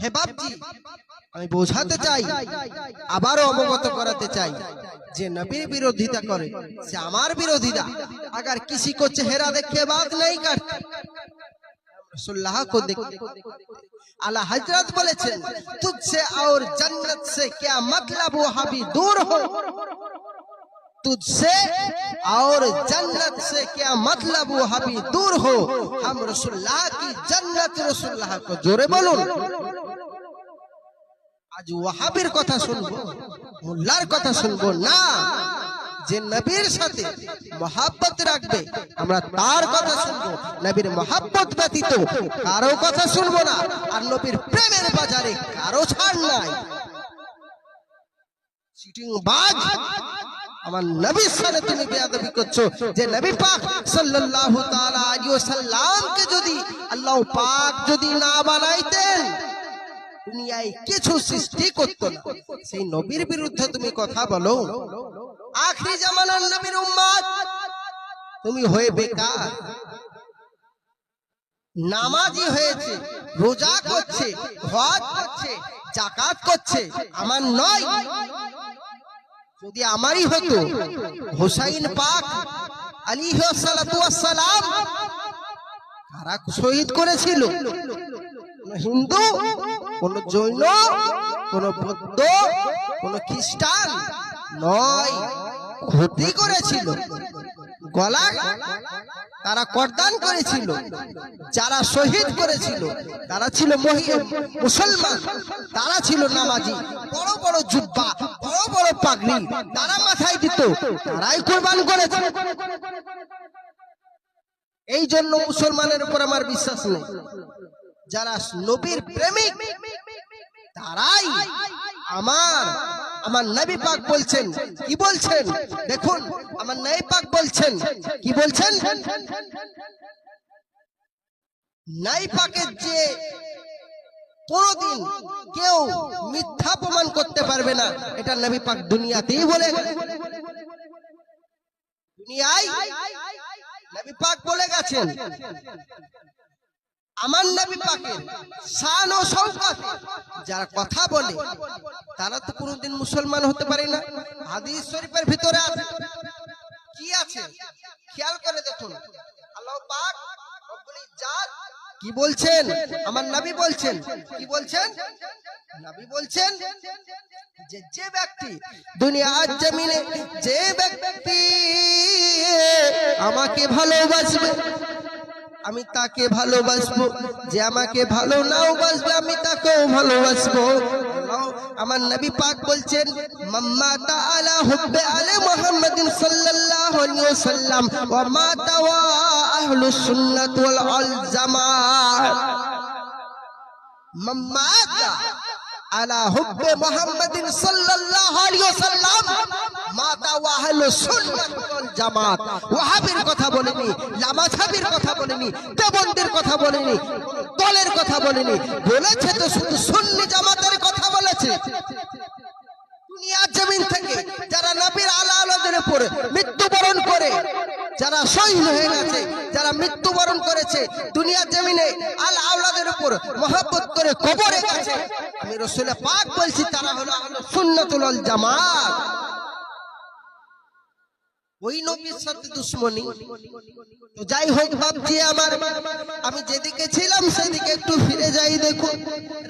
হে বাপজি আমি বোঝাতে চাই আবারও অবগত করাতে চাই যে নবীর বিরোধিতা করে সে আমার বিরোধিতা अगर किसी को चेहरा देख के बात नहीं करते रसूलुल्लाह को देख आला हजरत বলেছেন तुझसे और जन्नत से क्या मतलब वो हबी दूर हो तुझसे और जन्नत से क्या मतलब वो हबी दूर हो हम रसूलुल्लाह की जन्नत रसूलुल्लाह को जोरे बोलूं আজ ওয়াহাবির কথা শুনব, মোল্লার কথা শুনব না। যে নবীর সাথে মহাব্বত রাখবে, আমরা তার কথা শুনব। নবীর মহাব্বত ব্যতীত কারও কথা শুনব না। আর নবীর প্রেমের বাজারে কারও ছাড় নাই। আমার নবীর সাথে তুমি বেয়াদবি করছ। যে নবী পাক সাল্লাল্লাহু তাআলা আলাইহি ওয়াসাল্লামকে যদি আল্লাহ পাক যদি না বানাইতেন দুনিয়ায় কিছু সৃষ্টি করতো না। সেই নবীর বিরুদ্ধে তুমি কথা বলো। আখরি জামানার নবীর উম্মত, তুমি হয়ে বেকার। নামাজি হয়েছে, রোজা করছে, হজ করছে জাকাত করছে, আমার নয়। যদি আমারই হতো, হোসাইন পাক আলী সালাম কারা শহীদ করেছিল? কোন হিন্দু, কোন জৈন, কোন বৌদ্ধ, কোন খ্রিস্টান নয়। ক্ষতি করেছিল। গলা তারা করদান করেছিল। যারা শহীদ করেছিল, তারা ছিল মুসলমান। তারা ছিল নামাজি। বড় বড় জুব্বা, বড় বড় পাগড়ি তারা মাথায় দিত। তারাই কোরবান করেছে এই জন্য মুসলমানের উপর আমার বিশ্বাস নেই। যারা নবীর প্রেমিক, তারাই আমার আমার নবী পাক বলছেন। কি বলছেন? দেখুন, আমার নবী পাক বলছেন। কি বলছেন? নাই পাকের যে কোনদিন কেউ মিথ্যা প্রমাণ করতে পারবে না, এটা নবী পাক দুনিয়াতেই বলে। দুনিয়ায় নবী পাক বলে গেছেন। আমার নবী পাকের শান ও শৌকত, যারা কথা বলে, তারা তো কোনোদিন মুসলমান হতে পারে না। হাদিস শরীফের ভিতরে আছে। কি আছে? খেয়াল করে দেখুন। আল্লাহ পাক ইজ্জাত কি বলছেন? আমার নবী বলছেন। কি বলছেন? নবী বলছেন যে যে ব্যক্তি দুনিয়ার জমিনে, যে ব্যক্তি আমাকে ভালোবাসবে আমি তাকে ভালোবাসবো, যে আমাকে ভালো নাও বাসবে, আমি তাকেও ভালোবাসবো। আমার নবী পাক বলছেন, মাম্মা তাআলা হুব্বে আলে মুহাম্মাদিন সাল্লাল্লাহু আলাইহি ওয়াসাল্লাম, ওয়া মা তাওয়া আহলুস সুন্নাত ওয়াল আল জামাত মাম্মা আলা হুব্বে মুহাম্মাদিন সাল্লাল্লাহু আলাইহি ওয়াসাল্লাম মাতা ওয়াহলু সুন্নাত ওয়াল জামাত ওয়াহাবির কথা বলেনি কথা বলেনি, দেবন্দের কথা বলেনি, দলের কথা বলেনি, বলেছে তো শুধু সুন্নি জামাতের কথা বলেছে। যারা নবীর আলা আলাদের উপর মৃত্যুবরণ করে, যারা হয়ে গেছে, যারা মৃত্যুবরণ করেছে, দুনিয়ার জমিনে উপর করে কবরে গেছে। আমি রসুলে পাক বলছি, তারা হলো সুন্নাতুল জামাত। ওই নবীর আমি যেদিকে ছিলাম সেদিকে একটু ফিরে যাই দেখুন।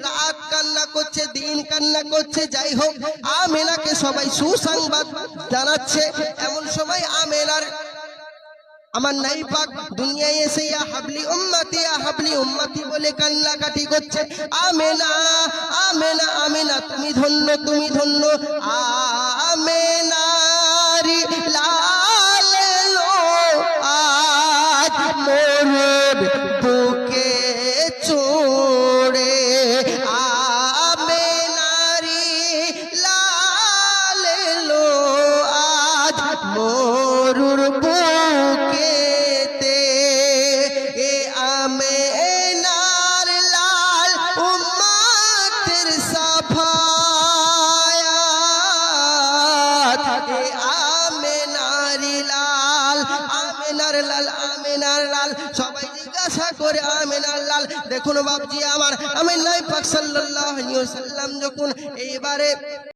রাত কান্না করছে, দিন কান্না করছে, যাই হোক, আমেনাকে সবাই সুসংবাদ জানাচ্ছে। এমন সময় আমেনার আমার নাই পাক দুনিয়ায় এসে, ইয়া হাবলি উম্মতি, ইয়া হাবলি উম্মতি বলে কান্নাকাটি করছে। আমেনা আমেনা আমেনা, তুমি ধন্য তুমি ধন্য। আমেনারি লালেলো মরুর বুকেতে এ আমেনার লাল উম্মতের সাফায়াত। এ আমেনারি লাল, আমেনার লাল আমেনার লাল। সবাই জিজ্ঞাসা করে আমিন আল্লাহ দেখুন বাবজি আমার, আমি নাই পাক সাল্লাল্লাহু আলাইহি ওয়াসাল্লাম যখন এইবারে